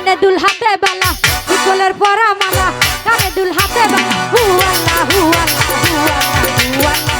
কানে দুল হাতে বালা শিকলের পরা মালা, কানে দুল হাতে বালা। হুয়াল্লা হুয়াল্লা হুয়াল্লা হুয়াল্লা